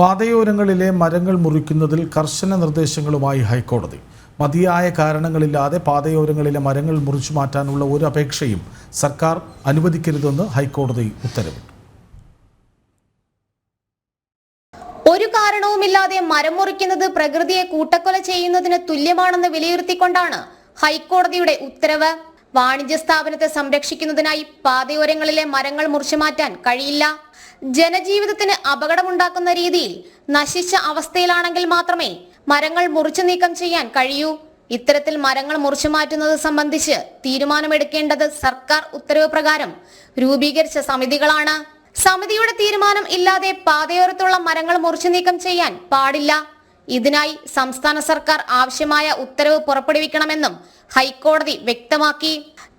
പാതയോരങ്ങളിലെ മരങ്ങൾ മുറിക്കുന്നതിൽ കർശന നിർദ്ദേശങ്ങളുമായി ഹൈക്കോടതി. മതിയായ കാരണങ്ങളില്ലാതെ പാതയോരങ്ങളിലെ മരങ്ങൾ മുറിച്ചു മാറ്റാനുള്ള ഒരു അപേക്ഷയും സർക്കാർ അനുവദിക്കരുതെന്ന് ഹൈക്കോടതി ഉത്തരവിട്ടു. ഒരു കാരണവുമില്ലാതെ മരം മുറിക്കുന്നത് പ്രകൃതിയെ കൂട്ടക്കൊല ചെയ്യുന്നതിന് തുല്യമാണെന്ന് വിലയിരുത്തിക്കൊണ്ടാണ് ഹൈക്കോടതിയുടെ ഉത്തരവ്. വാണിജ്യ സ്ഥാപനത്തെ സംരക്ഷിക്കുന്നതിനായി പാതയോരങ്ങളിലെ മരങ്ങൾ മുറിച്ചുമാറ്റാൻ കഴിയില്ല. ജനജീവിതത്തിന് അപകടമുണ്ടാക്കുന്ന രീതിയിൽ നശിച്ച അവസ്ഥയിലാണെങ്കിൽ മാത്രമേ മരങ്ങൾ മുറിച്ചു നീക്കം ചെയ്യാൻ കഴിയൂ. ഇത്തരത്തിൽ മരങ്ങൾ മുറിച്ചു മാറ്റുന്നത് സംബന്ധിച്ച് തീരുമാനമെടുക്കേണ്ടത് സർക്കാർ ഉത്തരവ് പ്രകാരം രൂപീകരിച്ച സമിതികളാണ്. സമിതിയുടെ തീരുമാനം ഇല്ലാതെ പാതയോരത്തുള്ള മരങ്ങൾ മുറിച്ചു നീക്കം ചെയ്യാൻ പാടില്ല. ഇതിനായി സംസ്ഥാന സർക്കാർ ആവശ്യമായ ഉത്തരവ് പുറപ്പെടുവിക്കണമെന്നും ഹൈക്കോടതി വ്യക്തമാക്കി.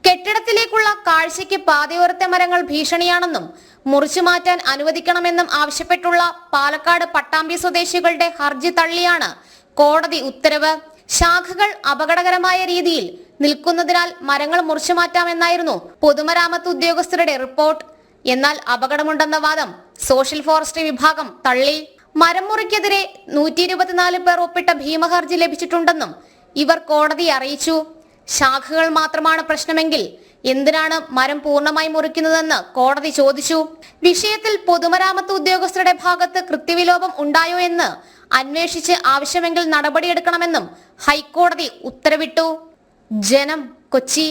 കെട്ടിടത്തിലേക്കുള്ള കാഴ്ചയ്ക്ക് പാതയോരത്തെ മരങ്ങൾ ഭീഷണിയാണെന്നും മുറിച്ചു മാറ്റാൻ അനുവദിക്കണമെന്നും ആവശ്യപ്പെട്ടുള്ള പാലക്കാട് പട്ടാമ്പി സ്വദേശികളുടെ ഹർജി തള്ളിയാണ് കോടതി ഉത്തരവ്. ശാഖകൾ അപകടകരമായ രീതിയിൽ നിൽക്കുന്നതിനാൽ മരങ്ങൾ മുറിച്ചു മാറ്റാമെന്നായിരുന്നു പൊതുമരാമത്ത് ഉദ്യോഗസ്ഥരുടെ റിപ്പോർട്ട്. എന്നാൽ അപകടമുണ്ടെന്ന വാദം സോഷ്യൽ ഫോറസ്ട്രി വിഭാഗം തള്ളി. മരം മുറിക്കെതിരെ നൂറ്റി ഇരുപത്തിനാല് പേർ ഒപ്പിട്ട ഭീമഹർജി ലഭിച്ചിട്ടുണ്ടെന്നും ഇവർ കോടതിയെ അറിയിച്ചു. ശാഖകൾ മാത്രമാണ് പ്രശ്നമെങ്കിൽ എന്തിനാണ് മരം പൂർണമായി മുറിക്കുന്നതെന്ന് കോടതി ചോദിച്ചു. വിഷയത്തിൽ പൊതുമരാമത്ത് ഉദ്യോഗസ്ഥരുടെ ഭാഗത്ത് കൃത്യവിലോപം ഉണ്ടായോ എന്ന് അന്വേഷിച്ച് ആവശ്യമെങ്കിൽ നടപടിയെടുക്കണമെന്നും ഹൈക്കോടതി ഉത്തരവിട്ടു. ജനം കൊച്ചി.